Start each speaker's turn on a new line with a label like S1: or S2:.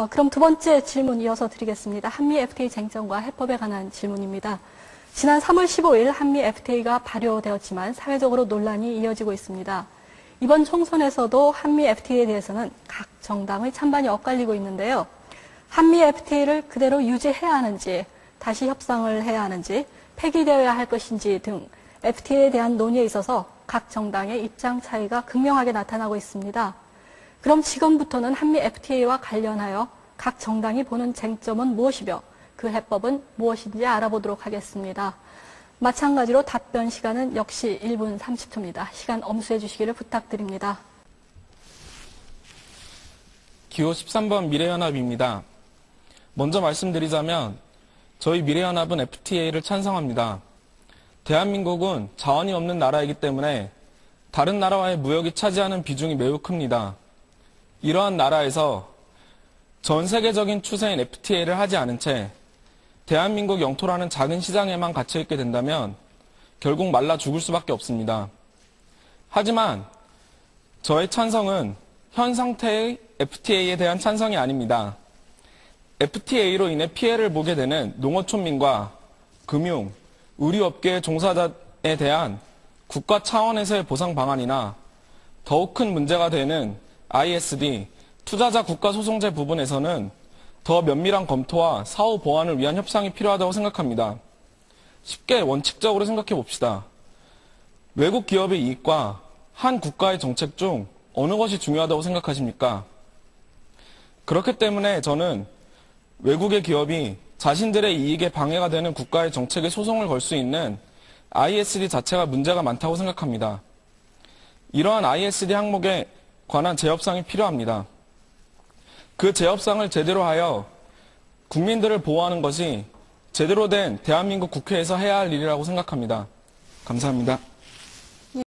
S1: 어, 그럼 두 번째 질문 이어서 드리겠습니다. 한미 FTA 쟁점과 해법에 관한 질문입니다. 지난 3월 15일 한미 FTA가 발효되었지만 사회적으로 논란이 이어지고 있습니다. 이번 총선에서도 한미 FTA에 대해서는 각 정당의 찬반이 엇갈리고 있는데요. 한미 FTA를 그대로 유지해야 하는지, 다시 협상을 해야 하는지, 폐기되어야 할 것인지 등 FTA에 대한 논의에 있어서 각 정당의 입장 차이가 극명하게 나타나고 있습니다. 그럼 지금부터는 한미 FTA와 관련하여 각 정당이 보는 쟁점은 무엇이며 그 해법은 무엇인지 알아보도록 하겠습니다. 마찬가지로 답변 시간은 역시 1분 30초입니다. 시간 엄수해 주시기를 부탁드립니다.
S2: 기호 13번 미래연합입니다. 먼저 말씀드리자면 저희 미래연합은 FTA를 찬성합니다. 대한민국은 자원이 없는 나라이기 때문에 다른 나라와의 무역이 차지하는 비중이 매우 큽니다. 이러한 나라에서 전 세계적인 추세인 FTA를 하지 않은 채 대한민국 영토라는 작은 시장에만 갇혀있게 된다면 결국 말라 죽을 수밖에 없습니다. 하지만 저의 찬성은 현 상태의 FTA에 대한 찬성이 아닙니다. FTA로 인해 피해를 보게 되는 농어촌민과 금융, 의료업계 종사자에 대한 국가 차원에서의 보상 방안이나 더욱 큰 문제가 되는 ISD, 투자자 국가소송제 부분에서는 더 면밀한 검토와 사후 보완을 위한 협상이 필요하다고 생각합니다. 쉽게 원칙적으로 생각해 봅시다. 외국 기업의 이익과 한 국가의 정책 중 어느 것이 중요하다고 생각하십니까? 그렇기 때문에 저는 외국의 기업이 자신들의 이익에 방해가 되는 국가의 정책에 소송을 걸 수 있는 ISD 자체가 문제가 많다고 생각합니다. 이러한 ISD 항목에 관한 재협상이 필요합니다. 그 재협상을 제대로 하여 국민들을 보호하는 것이 제대로 된 대한민국 국회에서 해야 할 일이라고 생각합니다. 감사합니다.